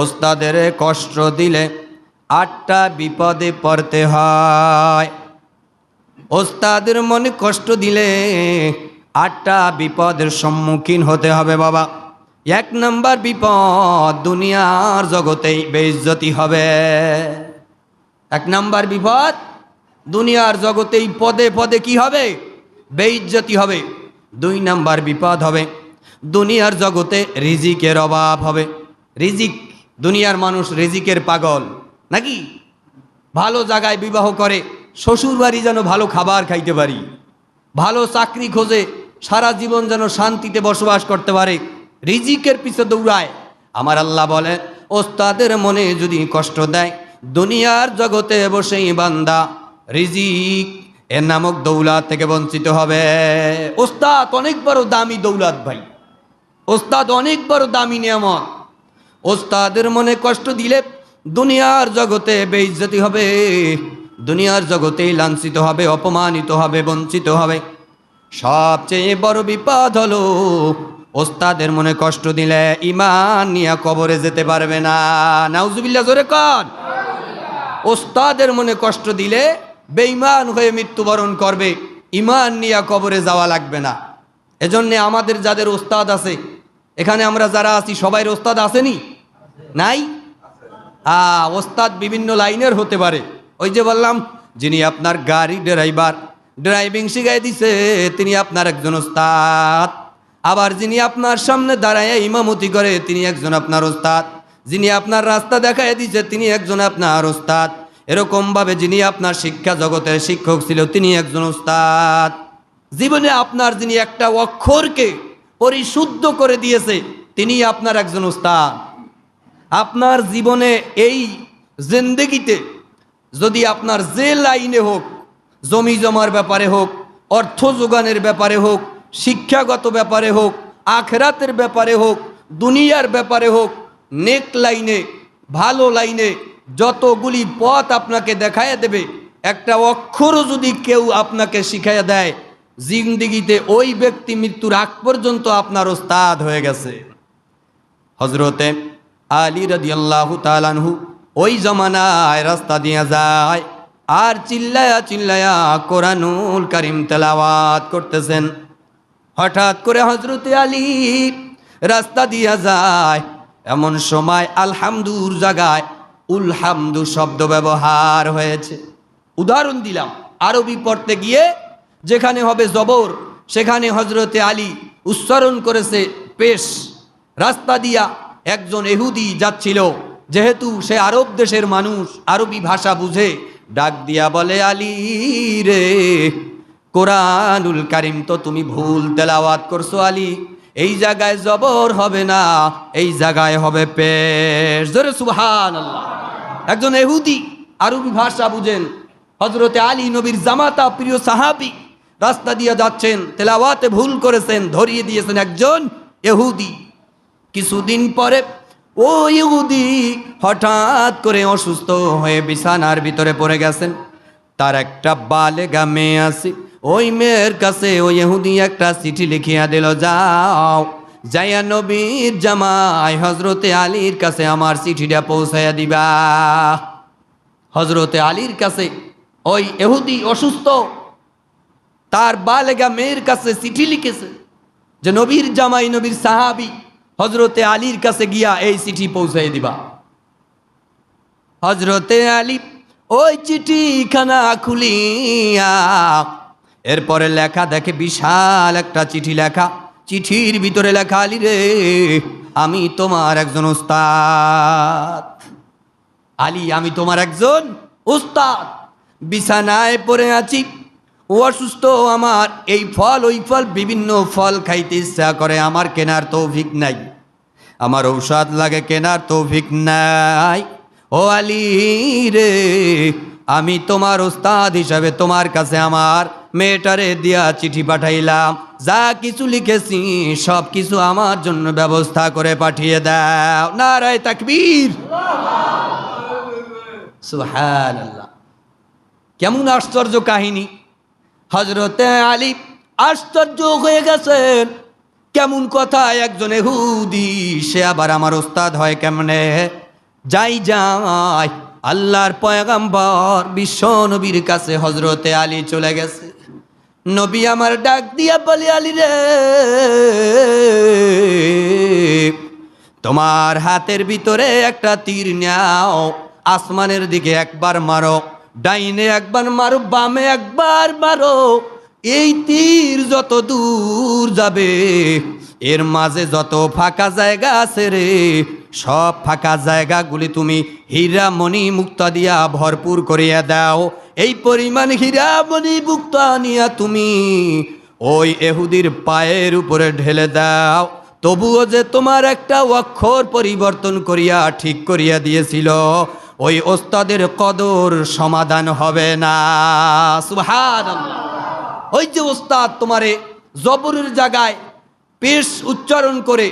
ওস্তাদের কষ্ট দিলে আটটা বিপদে পড়তে হয়। ওস্তাদের মনে কষ্ট দিলে আটটা বিপদের সম্মুখীন হতে হবে বাবা। এক নম্বর বিপদ দুনিয়ার জগতেই বেইজ্জতি হবে। এক নম্বর বিপদ দুনিয়ার জগতেই পদে পদে কি হবে? বেইজ্জতি হবে। দুই নাম্বার বিপদ হবে দুনিয়ার জগতে রিজিকের অভাব হবে। রিজিক দুনিয়ার মানুষ রেজিকের পাগল। নাকি? ভালো জায়গায় বিবাহ করে শ্বশুর বাড়ি যেন ভালো খাবার খাইতে পারি। ভালো চাকরি খোঁজে, সারা জীবন যেন শান্তিতে বসবাস করতে পারে। রিজিকের পিছে দৌড়ায়। আমার আল্লাহ বলে ওস্তাদের মনে যদি কষ্ট দেয়, দুনিয়ার জগতে বসেই বান্দা রিজিক এর নামক দৌলাত থেকে বঞ্চিত হবে। ওস্তাদ অনেক বড় দামি দৌলাত ভাই। ওস্তাদ অনেক বড় দামি নিয়ামত। ওস্তাদের মনে কষ্ট দিলে দুনিয়ার জগতে বেইজ্জতি হবে। দুনিয়ার জগতেই লাঞ্ছিত হবে, অপমানিত হবে, বঞ্চিত হবে। সবচেয়ে বড় বিপদ হলো, ওস্তাদের মনে কষ্ট দিলে ইমান নিয়ে কবরে যেতে পারবে না। নাউজুবিল্লা জোরে কন। ওস্তাদের মনে কষ্ট দিলে বেঈমান হয়ে মৃত্যুবরণ করবে ইমান নিয়ে কবরে যাওয়া লাগবে না। এজন্যে আমাদের যাদের ওস্তাদ আছে, এখানে আমরা যারা আছি সবাই ওস্তাদ আসেনি? নাই? আ, ওস্তাদ বিভিন্ন লাইনের হতে পারে। ওই যে বললাম, যিনি আপনার গাড়ি ড্রাইভার, ড্রাইভিং শিখাই দিছে, তিনি আপনার একজন ওস্তাদ। আবার যিনি আপনার সামনে দাঁড়ায় ইমামতি করে, তিনি একজন আপনার ওস্তাদ। যিনি আপনার রাস্তা দেখায় দিছে, তিনি একজন আপনার ওস্তাদ। এরকমভাবে যিনি আপনার শিক্ষা জগতের শিক্ষক ছিল, তিনি একজন ওস্তাদ। জীবনে আপনার যিনি একটা অক্ষরকে পরিশুদ্ধ করে দিয়েছে, তিনি আপনার একজন ওস্তাদ। আপনার জীবনে এই জিন্দগিতে যদি আপনার যে লাইনে হোক, জমি জমার ব্যাপারে হোক, অর্থ যোগানের ব্যাপারে হোক, শিক্ষাগত ব্যাপারে হোক, আখরাতের ব্যাপারে হোক, দুনিয়ার ব্যাপারে হোক, নেক লাইনে, ভালো লাইনে যতগুলি পথ আপনাকে দেখাইয়া দেবে, একটা অক্ষরও যদি কেউ আপনাকে শিখাইয়া দেয়, জিন্দিগিতে ওই ব্যক্তি মৃত্যুর আগ পর্যন্ত আপনার ওস্তাদ হয়ে গেছে। হজরতে আলী রদিয়াল্লাহু তালানহু ওই জমানায় রাস্তা দিয়া যায় আর চিল্লায়া চিল্লায়া কোরআনুল করিম তেলাওয়াত করতেছেন। হঠাৎ করে হজরতে আলী রাস্তা দিয়া যায়। এমন সময় আলহামদুর জায়গায় উলহামদু শব্দ ব্যবহার হয়েছে। উদাহরণ দিলাম, আরবি পড়তে গিয়ে যেখানে হবে জবর, সেখানে হজরতে আলী উচ্চারণ করেছে, পেশ। রাস্তা দিয়া একজন এহুদি যাচ্ছিল, যেহেতু সে আরব দেশের মানুষ, আরবি ভাষা বুঝে, ডাক দিয়া বলে, আলী রে, কোরআনুল কারিম তো তুমি ভুল তেলাওয়াত করছ আলী। এই জায়গায় জবর হবে না, এই জায়গায় হবে পেশ। জোরে সুবহান একজন এহুদি আরবি ভাষা বুঝেন। হজরতে আলী নবীর জামাতা, প্রিয় সাহাবি, রাস্তা দিয়ে যাচ্ছেন, তেলাওয়াতে ভুল করেছেন, ধরিয়ে দিয়েছেন একজন এহুদি। কিছুদিন পরে ও ইহুদি হঠাৎ করে অসুস্থ হয়ে বিছানার ভিতরে পড়ে গেছেন। তার একটা বালেগা মেয়ে আছে। ওই মেয়ের কাছে ওই ইহুদি একটা চিঠি লিখিয়া দিল, যাও, যাইয়া নবীর জামাই হজরতে আলীর কাছে আমার চিঠিটা পৌঁছাইয়া দিবা। হজরতে আলীর কাছে ওই এহুদি অসুস্থ, তার বালেগা মেয়ের কাছে চিঠি লিখেছে যে, নবীর জামাই, নবীর সাহাবি হজরতে আলীর কাছে গিয়া এই চিঠি পৌঁছাই দিবা। হজরতে আলী ওই চিঠিখানা খুলিয়া এরপরে লেখা দেখে বিশাল একটা চিঠি লেখা। চিঠির ভিতরে লেখা, আলী রে, আমি তোমার একজন উস্তাদ আলী, আমি তোমার একজন উস্তাদ বিছানায় পড়ে আছি। অসুস্থ, আমার এই ফল, ওই ফল, বিভিন্ন ফল খাইতে ইচ্ছা করে। আমার কেনার তৌফিক নাই। আমার ঔষধ লাগে কেনার তৌফিক নাই। ও আলী রে, আমি তোমার ওস্তাদ হিসাবে তোমার কাছে আমার মেয়েটারে দিয়া চিঠি পাঠাইলাম। যা কিছু লিখেছি, সব কিছু আমার জন্য ব্যবস্থা করে পাঠিয়ে দাও। নারায় তাকবীর। কেমন আশ্চর্য কাহিনী। হজরতে আলী আশ্চর্য হয়ে গেছেন। কেমন কথা? একজন এহুদি, সে আবার আমার ওস্তাদ হয় কেমনে? যাই যাই, আল্লাহর পয়গাম্বর, বিশ্ব নবীর কাছে হজরতে আলী চলে গেছে। নবী আমার ডাক দিয়া বলি, আলী রে, তোমার হাতের ভিতরে একটা তীর নাও, আসমানের দিকে একবার মারো, ডাইনে একবার মারো, বামে একবার মারো। এই তীর যত দূর যাবে, এর মাঝে যত ফাঁকা জায়গা আছে রে, সব ফাঁকা জায়গাগুলি তুমি হীরা মণি মুক্তা দিয়া ভরপুর করিয়া দাও। এই পরিমাণ হীরা মণি মুক্তা নিয়া তুমি ওই এহুদির পায়ের উপরে ঢেলে দাও। তবুও যে তোমার একটা অক্ষর পরিবর্তন করিয়া ঠিক করিয়া দিয়েছিল, ওই ওস্তাদের কদর সমাধান হবে না। সুবহানাল্লাহ। ওই যে ওস্তাদ তোমারে জবরের জায়গায় পেশ উচ্চারণ করে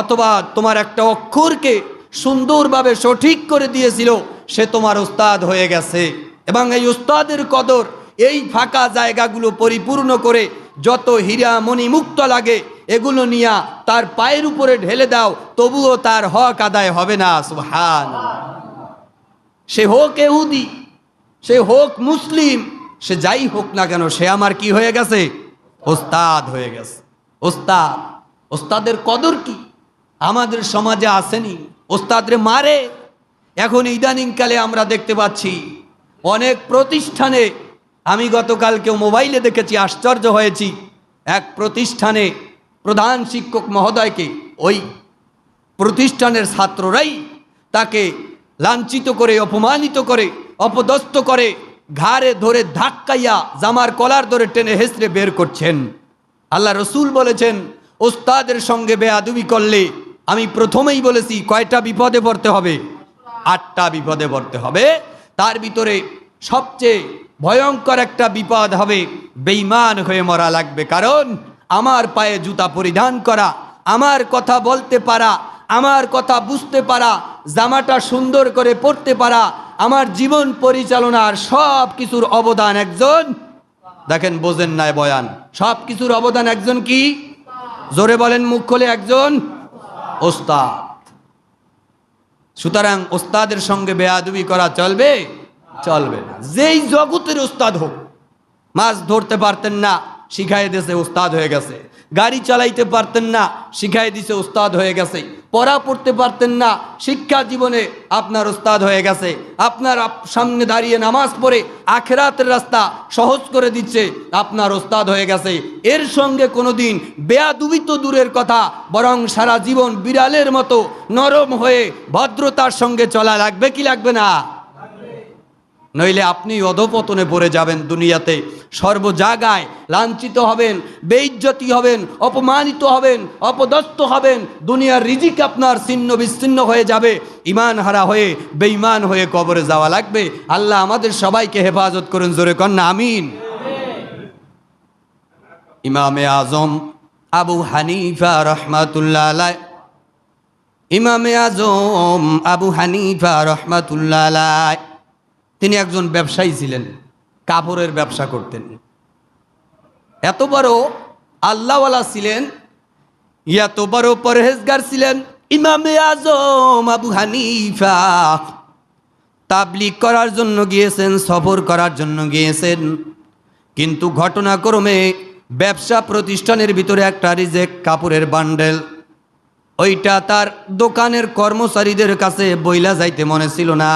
অথবা তোমার একটা অক্ষরকে সুন্দরভাবে সঠিক করে দিয়েছিল, সে তোমার ওস্তাদ হয়ে গেছে। এবং এই ওস্তাদের কদর এই ফাঁকা জায়গাগুলো পরিপূর্ণ করে যত হীরা মণি মুক্ত লাগে, এগুলো নিয়া তার পায়ের উপরে ঢেলে দাও, তবুও তার হক আদায় হবে না সুহান সে হোক এহুদি, সে হোক মুসলিম সে যাই হোক না কেন, সে আমার কি হয়ে গেছে? ওস্তাদ হয়ে গেছে। ওস্তাদ, ওস্তাদের কদর কি? আমাদের সমাজে আসেনি। ওস্তাদরে মারে। এখন ইদানিংকালে আমরা দেখতে পাচ্ছি, অনেক প্রতিষ্ঠানে, আমি গতকালকেও মোবাইলে দেখেছি, আশ্চর্য হয়েছি। এক প্রতিষ্ঠানে প্রধান শিক্ষক মহোদয়কে, ওই প্রতিষ্ঠানের ছাত্ররাই তাকে লাঞ্ছিত করে, অপমানিত করে, অপদস্থ করে ঘাড়ে ধরে ধাক্কাইয়া জামার কলার ধরে টেনে হেসড়ে বের করছেন। আল্লাহ রসুল বলেছেন, ওস্তাদের সঙ্গে বেয়াদুবি করলে আমি প্রথমেই বলেছি কয়টা বিপদে পড়তে হবে? আটটা বিপদে পড়তে হবে। তার ভিতরে সবচেয়ে ভয়ঙ্কর একটা বিপদ হবে বেইমান হয়ে মরা লাগবে। কারণ আমার পায়ে জুতা পরিধান করা, আমার কথা বলতে পারা আমার কথা বুঝতে পারা, জামাটা সুন্দর করে পড়তে পারা, আমার জীবন পরিচালনার সব কিছুর অবদান একজন। দেখেন, বোঝেন নাই বয়ান। সব কিছুর অবদান একজন কি? জোরে বলেন, মুখ খোলে একজন। ওস্তাদ। সুতরাং ওস্তাদের সঙ্গে বেয়াদুবি করা চলবে? চলবে যেই জগতের ওস্তাদ হোক, মাছ ধরতে পারতেন না শিখাই দিয়েছে ওস্তাদ হয়ে গেছে। গাড়ি চালাইতে পারতেন না, শিখাই দিছে ওস্তাদ হয়ে গেছে। পড়া পড়তে পারতেন না, শিক্ষা জীবনে আপনার ওস্তাদ হয়ে গেছে। আপনার আপ- সামনে দাঁড়িয়ে নামাজ পড়ে আখেরাতের রাস্তা সহজ করে দিচ্ছে, আপনার ওস্তাদ হয়ে গেছে। এর সঙ্গে কোনোদিন বেয়াদুবি তো দূরের কথা, বরং সারা জীবন বিড়ালের মতো নরম হয়ে ভদ্রতার সঙ্গে চলা লাগবে কি লাগবে না? নইলে আপনি অধপতনে পড়ে যাবেন দুনিয়াতে। সর্ব জায়গায় লাঞ্ছিত হবেন, বেইজ্জতি হবেন, অপমানিত হবেন, অপদস্থ হবেন। দুনিয়ার রিজিক আপনার ছিন্ন বিচ্ছিন্ন হয়ে যাবে। ইমান হারা হয়ে, বেঈমান হয়ে কবরে যাওয়া লাগবে। আল্লাহ আমাদের সবাইকে হেফাজত করুন, জোরে কন্যা আমিন। ইমামে আজম আবু হানিফা রহমাতুল্লাহ ইমামে আজম আবু হানিফা রহমাতুল্লাহ তিনি একজন ব্যবসায়ী ছিলেন, কাপড়ের ব্যবসা করতেন। এত বড় আল্লাহওয়ালা ছিলেন, এত বড় পরহেজগার ছিলেন, ইমামে আজম আবু হানিফা। তাবলিগ করার জন্য গিয়েছেন, সফর করার জন্য গিয়েছেন। কিন্তু ঘটনাক্রমে ব্যবসা প্রতিষ্ঠানের ভিতরে একটা রিজেক্ট কাপড়ের বান্ডেল। ওইটা তার দোকানের কর্মচারীদের কাছে বইলা যাইতে মনে ছিল না।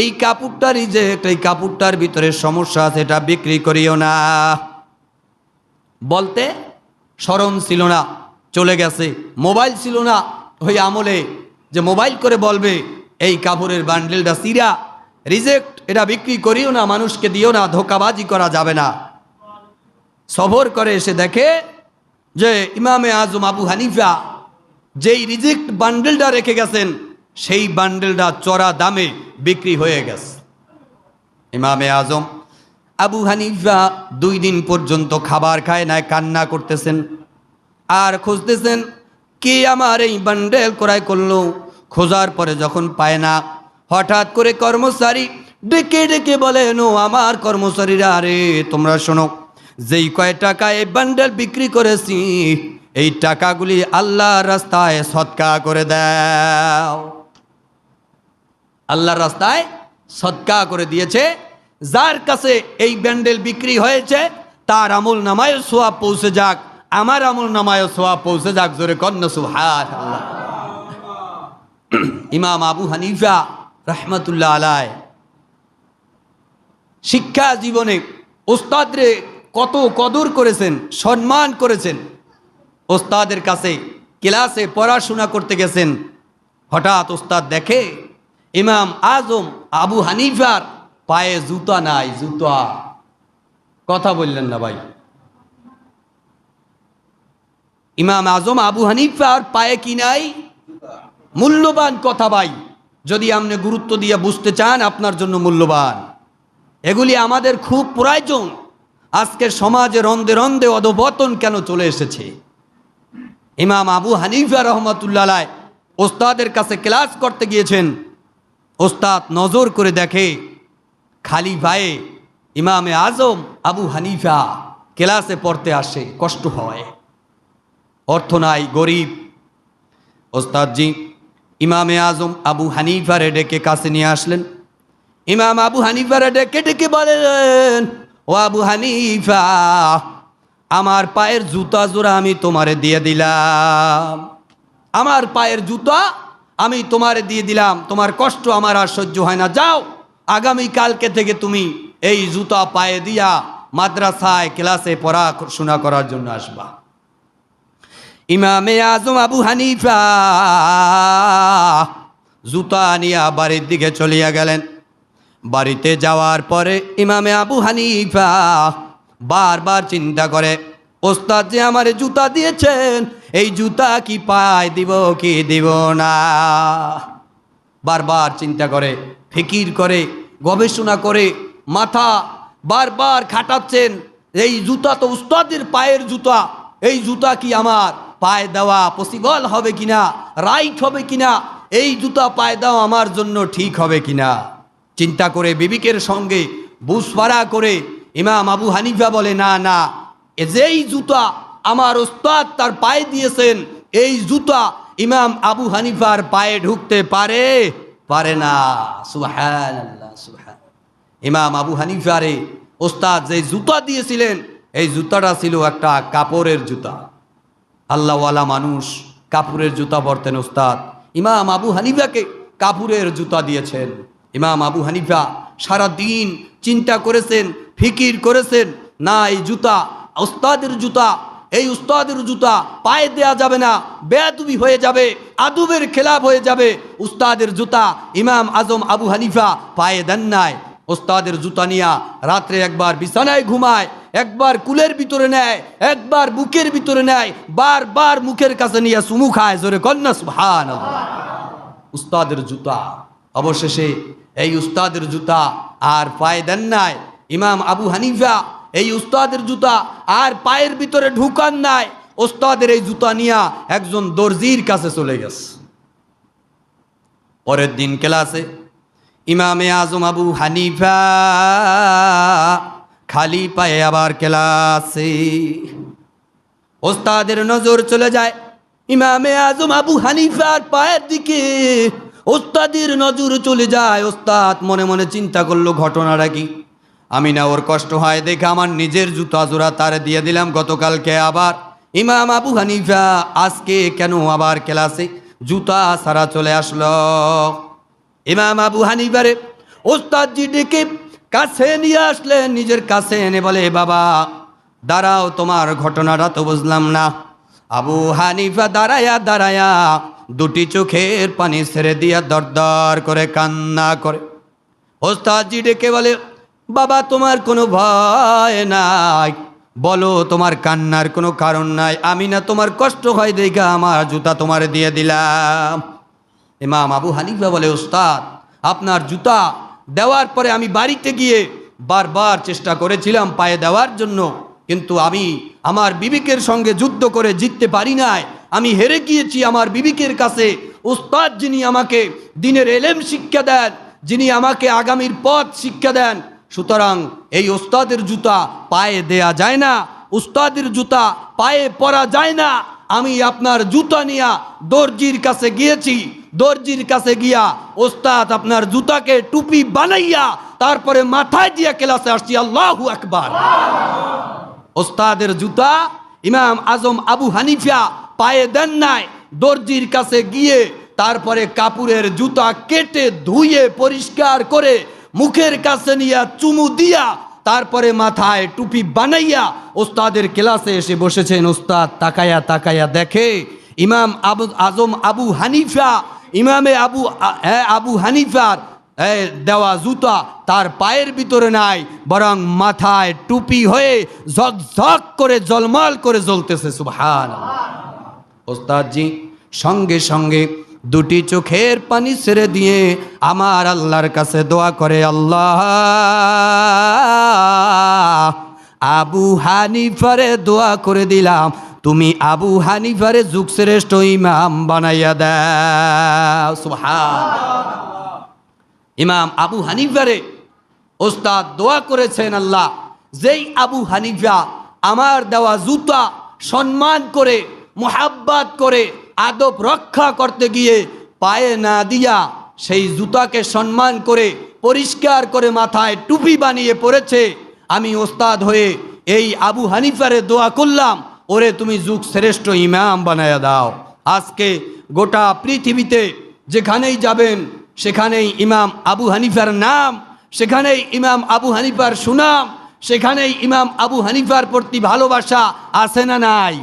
এই কাপড়টা রিজেক্ট এই কাপড়টার ভিতরে সমস্যা আছে, এটা বিক্রি করিও না। বলতে স্মরণ ছিল না, চলে গেছে। মোবাইল ছিল না ওই আমলে যে মোবাইল করে বলবে, এই কাপড়ের বান্ডেলটা সিরা, রিজেক্ট, এটা বিক্রি করিও না, মানুষকে দিও না, ধোকাবাজি করা যাবে না। সফর করে এসে দেখে যে ইমামে আজম আবু হানিফা যেই রিজেক্ট বান্ডেলটা রেখে গেছেন সেই বান্ডেলটা চড়া দামে বিক্রি হয়ে গেছে। ইমামে আজম, আবু হানিফা দুই দিন পর্যন্ত খাবার খায় নাই, কান্না করতেছেন। আর খুঁজতেছেন, কে আমার এই বান্ডেল ক্রয় করল? খোঁজার পরে যখন পায় না, হঠাৎ করে কর্মচারী ডেকে ডেকে বলেন ও আমার কর্মচারীরা, আরে, তোমরা শোনো, যেই কয় টাকা এই বান্ডেল বিক্রি করেছি, এই টাকাগুলি আল্লাহর রাস্তায় সৎকা করে দাও। আল্লাহর রাস্তায় সৎকা করে দিয়েছে। যার কাছে এই ব্যান্ডেল বিক্রি হয়েছে, তার আমল নামায় সোয়াব পৌঁছে যাক, আমার আমল নামায় সোয়াব পৌঁছে যাক, জোরে কন্ন সুহার ইমাম আবু হানিফা রহমতুল্লাহ আলায় শিক্ষা জীবনে ওস্তাদরে কত কদর করেছেন, সম্মান করেছেন। ওস্তাদের কাছে ক্লাসে পড়াশোনা করতে গেছেন, হঠাৎ ওস্তাদ দেখে ইমাম আজম আবু হানিফার পায়ে জুতা নাই, জুতা। কথা বললেন না ভাই। ইমাম আজম আবু হানিফার পায়ে কি নাই? মূল্যবান কথা ভাই। যদি আপনি গুরুত্ব দিয়ে বুঝতে চান, আপনার জন্য মূল্যবান। এগুলি আমাদের খুব প্রয়োজন। আজকের সমাজে রন্দে রন্দে অধবতন কেন চলে এসেছে? ইমাম আবু হানিফা রহমতুল্লাহ ওস্তাদের কাছে ক্লাস করতে গিয়েছেন। ওস্তাদ নজর করে দেখে খালি ভাইয়ে ইমামে আজম আবু হানিফা ক্লাসে পড়তে আসে, কষ্ট হয়। অর্থ নাই, গরিব। ওস্তাদজি, ইমামে আজম আবু হানিফারে ডেকে কাছে নিয়ে আসলেন। ইমাম আবু হানিফারে ডেকে ডেকে বলেন, ও আবু হানিফা, আমার পায়ের জুতা জোড়া আমি তোমারে দিয়ে দিলাম। আমার পায়ের জুতা আমি তোমার দিয়ে দিলাম, তোমার কষ্ট আমার আর সহ্য হয় না। যাও আগামী কালকে থেকে তুমি এই জুতা পায়ে দিয়া মাদ্রাসায় ক্লাসে পড়া পড়াশোনা করার জন্য আসবা। ইমামে আজম আবু হানিফা জুতা নিয়া বাড়ির দিকে চলিয়া গেলেন। বাড়িতে যাওয়ার পরে ইমামে আবু হানিফা বারবার চিন্তা করে, ওস্তাদ যে আমার জুতা দিয়েছেন এই জুতা কি পায় দিব, কি দিব না? বারবার চিন্তা করে, ফিকির করে, গবেষণা করে, মাথা বারবার খাটাচ্ছেন, এই জুতা তো উস্তাদের পায়ের জুতা, এই জুতা কি আমার? পায়ে দেওয়া পসিবল হবে কিনা? রাইট হবে কিনা? এই জুতা পায়ে দেওয়া আমার জন্য ঠিক হবে কিনা? চিন্তা করে বিবিকের সঙ্গে বুসপাড়া করে ইমাম আবু হানিফা বলে, না না যেই জুতা আমার ওস্তাদ তার পায়ে দিয়েছেন, এই জুতা ইমাম আবু হানিফার পায়ে ঢুকতে পারে? পারে না। সুহান সুহান ইমাম আবু হানিফারে ওস্তাদ যে জুতা দিয়েছিলেন, এই জুতাটা ছিল একটা কাপড়ের জুতা। আল্লাহওয়ালা মানুষ কাপুরের জুতা পরতেন ওস্তাদ ইমাম আবু হানিফাকে কাপুরের জুতা দিয়েছেন। ইমাম আবু হানিফা সারা দিন চিন্তা করেছেন, ফিকির করেছেন, না, এই জুতা ওস্তাদের জুতা এই উস্তাদের জুতা পায়ে দেয়া যাবে না, বেয়াদুবি হয়ে যাবে, আদুবের খেলাপ হয়ে যাবে। উস্তাদের জুতা ইমাম আজম আবু হানিফা পায়ে দেন নাই। ওস্তাদের জুতা নিয়া রাত্রে একবার বিছানায় ঘুমায়, একবার কুলের ভিতরে নেয়, একবার বুকের ভিতরে নেয়, বারবার মুখের কাছে নিয়ে সুমু খায়, জোরে কন্যা সুহান উস্তাদের জুতা, অবশেষে এই উস্তাদের জুতা আর পায়ে দেন নাই। ইমাম আবু হানিফা এই উস্তাদের জুতা আর পায়ের ভিতরে ঢুকান নাই। ওস্তাদের এই জুতা নিয়া একজন দর্জির কাছে চলে গেছে। পরের দিন ক্লাসে ইমামে আজম আবু হানিফা খালি পায়ে আবার ক্লাসে। ওস্তাদের নজর চলে যায় ইমামে আজম আবু হানিফার পায়ের দিকে। ওস্তাদের নজর চলে যায় ওস্তাদ মনে মনে চিন্তা করল, ঘটনাটা কি? আমি না ওর কষ্ট হয় দেখে আমার নিজের জুতা জোড়া তার দিয়ে দিলাম গতকালকে আবার। ইমাম আবু হানিফা আজকে কেন আবার ক্লাসে জুতা সারা চলে আসলো? ইমাম আবু হানিফারে ওস্তাদজি ডেকে কাছে নিয়ে আসলেন নিজের কাছে এনে বলে, বাবা, দাঁড়াও, তোমার ঘটনাটা তো বুঝলাম না। আবু হানিফা দাঁড়ায়া দাঁড়ায়া দুটি চোখের পানি ছেড়ে দিয়া দরদর করে কান্না করে। ওস্তাদজি ডেকে বলে বাবা, তোমার কোনো ভয় নাই। বলো, তোমার কান্নার কোনো কারণ নাই। আমি না তোমার কষ্ট হয় দেখা আমার জুতা তোমার দিয়ে দিলাম। ইমাম আবু হানিফা বলে, ওস্তাদ, আপনার জুতা দেওয়ার পরে আমি বাড়িতে গিয়ে বারবার চেষ্টা করেছিলাম পায়ে দেওয়ার জন্য। কিন্তু আমি আমার বিবেকের সঙ্গে যুদ্ধ করে জিততে পারি নাই। আমি হেরে গিয়েছি আমার বিবেকের কাছে। উস্তাদ যিনি আমাকে দিনের এলেম শিক্ষা দেন, যিনি আমাকে আগামীর পথ শিক্ষা দেন সুতরাং এই ওস্তাদের জুতা পায়ে দেয়া যায় না, উস্তাদের জুতা পায়ে পরা যায় না। আমি আপনার জুতা নিয়া দর্জির কাছে গিয়েছি, দর্জির কাছে গিয়া ওস্তাদ আপনার জুতাকে টুপি বানাইয়া তারপরে মাথায় দিয়া ক্লাসে আসছি, আল্লাহু আকবার। ওস্তাদের জুতা ইমাম আজম আবু হানিফা পায়ে দেন নাই, দর্জির কাছে গিয়ে তারপরে কাপুরের জুতা কেটে ধুয়ে পরিষ্কার করে মুখের কাছে নিয়া চুমু দিয়া তারপরে মাথায় টুপি বানাইয়া ওস্তাদের ক্লাসে এসে বসেছেন। ওস্তাদ তাকায়া তাকায়া দেখে ইমাম আবু আজম আবু হানিফা ইমামে আবু হ্যাঁ, আবু হানিফার এই দেওয়া জুতা তার পায়ের ভিতরে নাই বরং মাথায় টুপি হয়ে ঝকঝক করে জলমাল করে জ্বলতেছে সুবহান ওস্তাদজি সঙ্গে সঙ্গে দুটি চোখের পানি ছেড়ে দিয়ে আমার আল্লাহর কাছে দোয়া করে, আল্লাহ। আবু হানিফারে দোয়া করে দিলাম। তুমি আবু হানিফারে যুগ শ্রেষ্ঠ ইমাম বানাইয়া সুবহান ইমাম আবু হানিফারে ওস্তাদ দোয়া করেছেন, আল্লাহ। যেই আবু হানিফা আমার দেওয়া জুতা সম্মান করে, মোহাব্বাত করে আদব রক্ষা করতে গিয়ে পায়ে না দিয়া সেই জুতাকে সম্মান করে, পরিষ্কার করে মাথায় টুপি বানিয়ে পড়েছে। আমি ওস্তাদ হয়ে এই আবু হানিফারে দোয়া করলাম, ওরে তুমি যুগ শ্রেষ্ঠ ইমাম বানায় দাও। আজকে গোটা পৃথিবীতে যেখানেই যাবেন, সেখানেই ইমাম আবু হানিফার নাম, সেখানেই ইমাম আবু হানিফার সুনাম, সেখানেই ইমাম আবু হানিফার প্রতি ভালোবাসা আছে না নাই?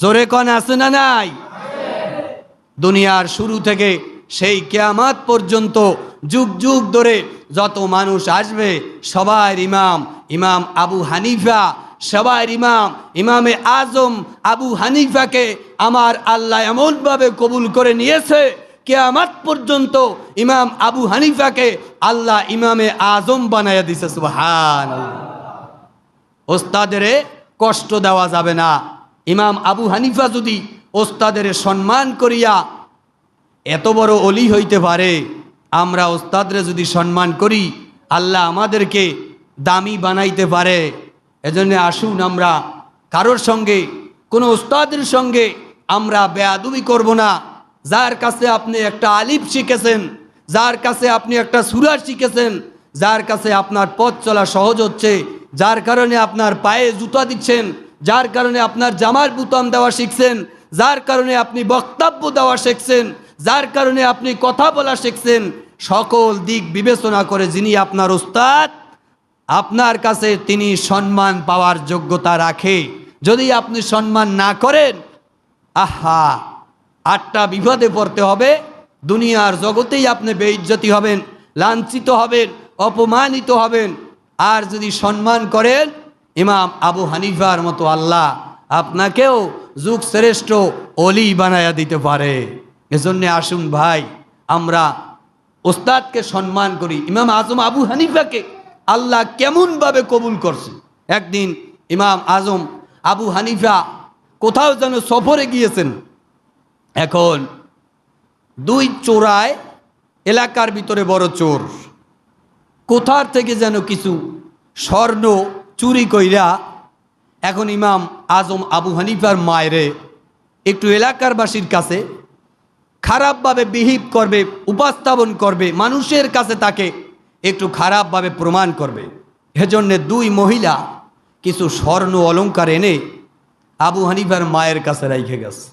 জোরে কন, আছে না নাই? দুনিয়ার শুরু থেকে সেই কেয়ামাত পর্যন্ত যুগ যুগ ধরে যত মানুষ আসবে, সবার ইমাম ইমাম আবু হানিফা, সবার ইমাম, ইমামে আজম আবু হানিফাকে আমার আল্লাহ এমনভাবে কবুল করে নিয়েছে, কেয়ামাত পর্যন্ত ইমাম আবু হানিফাকে আল্লাহ ইমামে আজম বানাইয়া দিছে সুবহান ওস্তাদের কষ্ট দেওয়া যাবে না। ইমাম আবু হানিফা যদি ওস্তাদের সম্মান করিয়া এত বড় অলি হইতে পারে, আমরা ওস্তাদরে যদি সম্মান করি, আল্লাহ আমাদেরকে দামি বানাইতে পারে। এজন্য আসুন আমরা কারোর সঙ্গে, কোনো ওস্তাদের সঙ্গে আমরা বেয়াদুবি করব না। যার কাছে আপনি একটা আলিফ শিখেছেন, যার কাছে আপনি একটা সুরা শিখেছেন, যার কাছে আপনার পথ চলা সহজ হচ্ছে, যার কারণে আপনার পায়ে জুতা দিচ্ছেন যার কারণে আপনার জামার বুতাম দেওয়া শিখছেন, যার কারণে আপনি বক্তব্য দেওয়া শিখছেন, যার কারণে আপনি কথা বলা শিখছেন, সকল দিক বিবেচনা করে যিনি আপনার ওস্তাদ আপনার কাছে তিনি সম্মান পাওয়ার যোগ্যতা রাখে। যদি আপনি সম্মান না করেন, আহা, আটটা বিপদে পড়তে হবে, দুনিয়ার জগতেই আপনি বেইজ্জতি হবেন, লাঞ্ছিত হবেন, অপমানিত হবেন। আর যদি সম্মান করেন ইমাম আবু হানিফার মতো আল্লাহ আপনাকেও যুগ শ্রেষ্ঠ অলি বানায়া দিতে পারে। এজন্যে আসুন ভাই, আমরা ওস্তাদকে সম্মান করি, ইমাম আজম আবু হানিফাকে আল্লাহ কেমনভাবে কবুল করছে। একদিন ইমাম আজম আবু হানিফা কোথাও যেন সফরে গিয়েছেন। এখন দুই চোরায় এলাকার ভিতরে বড় চোর। কোথার থেকে যেন কিছু স্বর্ণ চুরি কইরা এখন ইমাম আজম আবু হানিফার মায়েরে একটু এলাকারবাসীর কাছে খারাপভাবে বিহিভ করবে, উপস্থাপন করবে, মানুষের কাছে তাকে একটু খারাপভাবে প্রমাণ করবে। এজন্যে দুই মহিলা কিছু স্বর্ণ অলংকার এনে আবু হানিফার মায়ের কাছে রাইখে গেছে।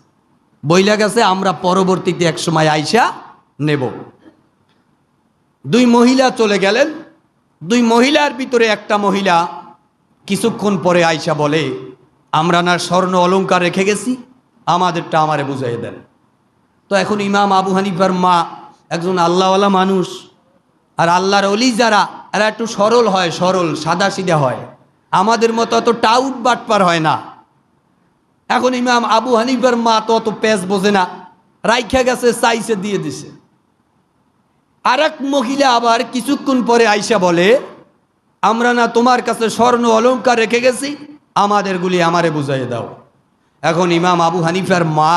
বইলা গেছে, আমরা পরবর্তীতে এক সময় আইসা নেব। দুই মহিলা চলে গেলেন। দুই মহিলার ভিতরে একটা মহিলা কিছুক্ষণ পরে আয়সা বলে, আমরা না স্বর্ণ অলংকার রেখে গেছি, আমাদেরটা আমারে বুঝাই দেন। তো এখন ইমাম আবু হানিফার মা একজন আল্লাহওয়ালা মানুষ, আর আল্লাহর অলি যারা, এরা একটু সরল হয়, সরল সাদা সিধা হয়। আমাদের মতো অত টাউট বাটপার হয় না। এখন ইমাম আবু হানিফার মা তো অত প্যাঁচ বোঝে না, রাইখা গেছে, চাইছে, দিয়ে দিছে। আর মহিলা আবার কিছুক্ষণ পরে আইসা বলে আমরা না তোমার কাছে স্বর্ণ অলঙ্কার রেখে গেছি আমাদেরগুলি আমারে বুঝাই দাও। এখন ইমাম আবু হানিফার মা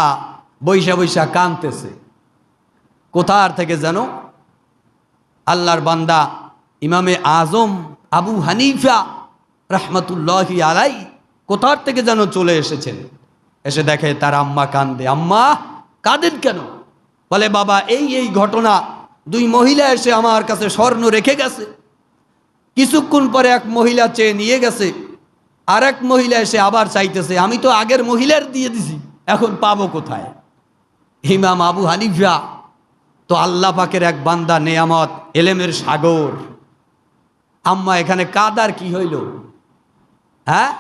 বৈশা বৈশা কানতেছে কোথার থেকে যেন আল্লাহর বান্দা ইমামে আজম আবু হানিফা রহমতুল্লাহি আলাই কোথার থেকে যেন চলে এসেছেন? এসে দেখে তার আম্মা কান্দে। আম্মা, কাঁদেন কেন? বলে, বাবা, এই এই ঘটনা দুই মহিলা এসে আমার কাছে স্বর্ণ রেখে গেছে। কিছুক্ষণ পরে এক মহিলা চেয়ে নিয়ে গেছে। আর এক মহিলা এসে আবার চাইতেছে, আমি তো আগের মহিলার দিয়ে দিছি, এখন পাবো কোথায়? ইমাম আবু হানিফা, তো আল্লাহ পাকের এক বান্দা নেয়ামত, এলেমের সাগর। আম্মা, এখানে কাদার কি হইল? হ্যাঁ?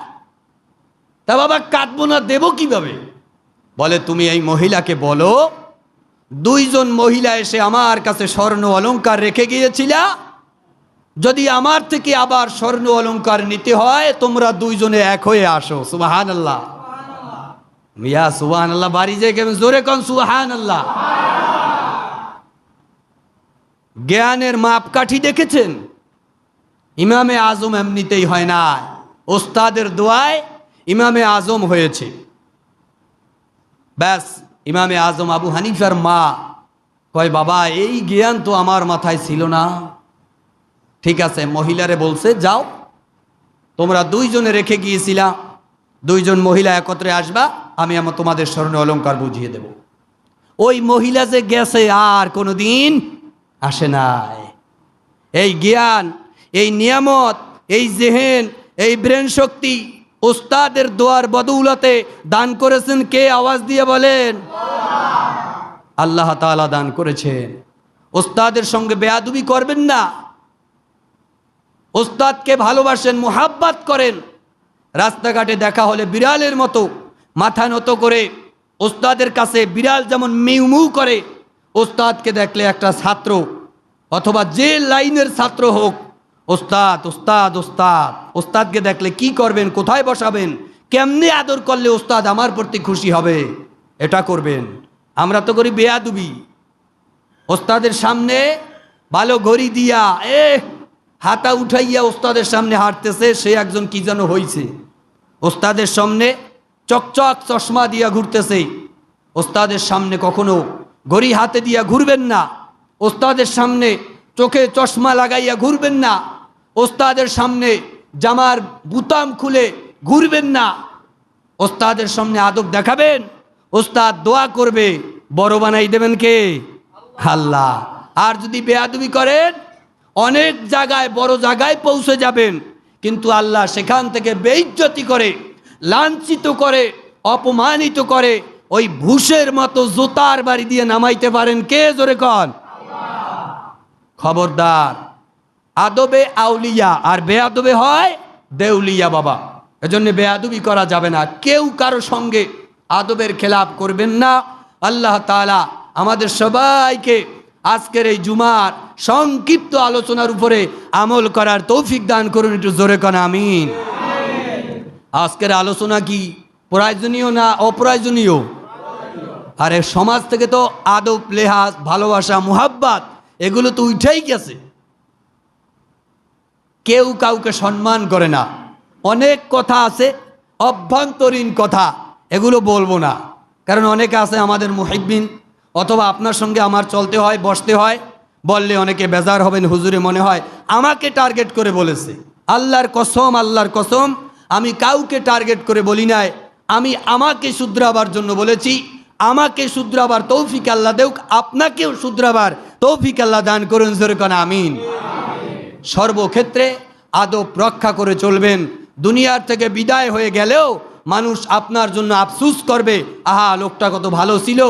তা বাবা কাটবো না, দেবো কীভাবে? বলে, তুমি এই মহিলাকে বলো, দুইজন মহিলা এসে আমার কাছে স্বর্ণ অলঙ্কার রেখে গিয়েছিলা যদি আমার থেকে আবার স্বর্ণ অলংকার নিতে হয়, তোমরা দুইজনে এক হয়ে আসো। সুবাহান আল্লাহ মিয়া সুবাহান আল্লাহ বাড়ি যে কেমন? জোরে কন সুবাহান আল্লাহ জ্ঞানের মাপকাঠি দেখেছেন? ইমামে আজম এমনিতেই হয় না। ওস্তাদের দোয়ায় ইমামে আজম হয়েছে। ব্যাস, ইমামে আজম আবু হানিফার মা। কয়, বাবা, এই জ্ঞান তো আমার মাথায় ছিল না। ঠিক আছে, মহিলারে বলছে, যাও। তোমরা দুইজনে রেখে গিয়েছিলা। দুইজন মহিলা একত্রে আসবা, আমি আমার তোমাদের স্মরণে অলংকার বুঝিয়ে দেব। ওই মহিলা যে গেছে আর কোনো দিন আসে নাই। এই জ্ঞান, এই নিয়ামত, এই জেহেন, এই ব্রেন শক্তি ওস্তাদের দোয়ার বদৌলতে দান করেছেন কে? আওয়াজ দিয়ে বলেন। আল্লাহ তাআলা দান করেছেন। ওস্তাদের সঙ্গে বেয়াদুবি করবেন না। ওস্তাদকে ভালোবাসেন, মোহাব্বাত করেন। রাস্তাঘাটে দেখা হলে বিড়ালের মতো মাথা নত করে ওস্তাদের কাছে বিড়াল যেমন মিউমিউ করে, ওস্তাদকে দেখলে একটা ছাত্র অথবা যে লাইনের ছাত্র হোক, ওস্তাদ ওস্তাদ ওস্তাদ, ওস্তাদকে দেখলে কি করবেন, কোথায় বসাবেন, কেমনে আদর করলে ওস্তাদ আমার প্রতি খুশি হবে? এটা করবেন। আমরা তো করি বেয়াদুবি। ওস্তাদের সামনে ভালো ঘড়ি দিয়া এ হাতা উঠাইয়া ওস্তাদের সামনে হাঁটতেছে, সে একজন কি যেন হইছে। ওস্তাদের সামনে চকচক চশমা দিয়া ঘুরতেছে। ওস্তাদের সামনে কখনো ঘড়ি হাতে দিয়া ঘুরবেন না। ওস্তাদের সামনে চোখে চশমা লাগাইয়া ঘুরবেন না। ওস্তাদের সামনে জামার বুতাম খুলে ঘুরবেন না। ওস্তাদের সামনে আদব দেখাবেন। ওস্তাদ দোয়া করবে, বড় বানাই দেবেন কে? আল্লাহ। আর যদি বেয়াদবি করেন অনেক জায়গায়, বড় জায়গায় পৌঁছে যাবেন। কিন্তু আল্লাহ সেখান থেকে বেইজ্জতি করে, লাঞ্ছিত করে, অপমানিত করে, ওই ভুষের মতো জোতার বাড়ি দিয়ে নামাইতে পারেন কে জোরে কন? খবরদার। আদবে আউলিয়া। আর বেয়াদবে হয় দেউলিয়া বাবা। এজন্য বেয়াদবি করা যাবে না। কেউ কারও সঙ্গে আদবের খেলাপ করবেন না। আল্লাহ তাআলা আমাদের সবাইকে আজকের এই জুমার সংক্ষিপ্ত আলোচনার উপরে আমল করার তৌফিক দান করুন, একটু জোরে কন, আমিন। আজকের আলোচনা কি, প্রয়োজনীয় না অপ্রয়োজনীয়? আরে, সমাজ থেকে তো আদব লেহাজ ভালোবাসা, মুহাব্বাত, এগুলো তো উঠেই গেছে। কেউ কাউকে সম্মান করে না। অনেক কথা আছে, অভ্যন্তরীণ কথা, এগুলো বলব না। কারণ অনেকে আছে আমাদের মুহিব্বিন অথবা আপনার সঙ্গে আমার চলতে হয়, বসতে হয়, বললে অনেকে বেজার হবেন, হুজুরে মনে হয়, আমাকে টার্গেট করে বলেছে। আল্লাহর কসম আল্লাহর কসম, আমি কাউকে টার্গেট করে বলি নাই। আমি আমাকে শুধরাবার জন্য বলেছি, আমাকে শুধরাবার তৌফিক আল্লাহ দেউক, আপনাকেও শুধরাবার তৌফিক আল্লাহ দান করুন জোরকান আমিন। সর্বক্ষেত্রে আদব রক্ষা করে চলবেন। দুনিয়ার থেকে বিদায় হয়ে গেলেও মানুষ আপনার জন্য আফসুস করবে, আহা, লোকটা কত ভালো ছিল।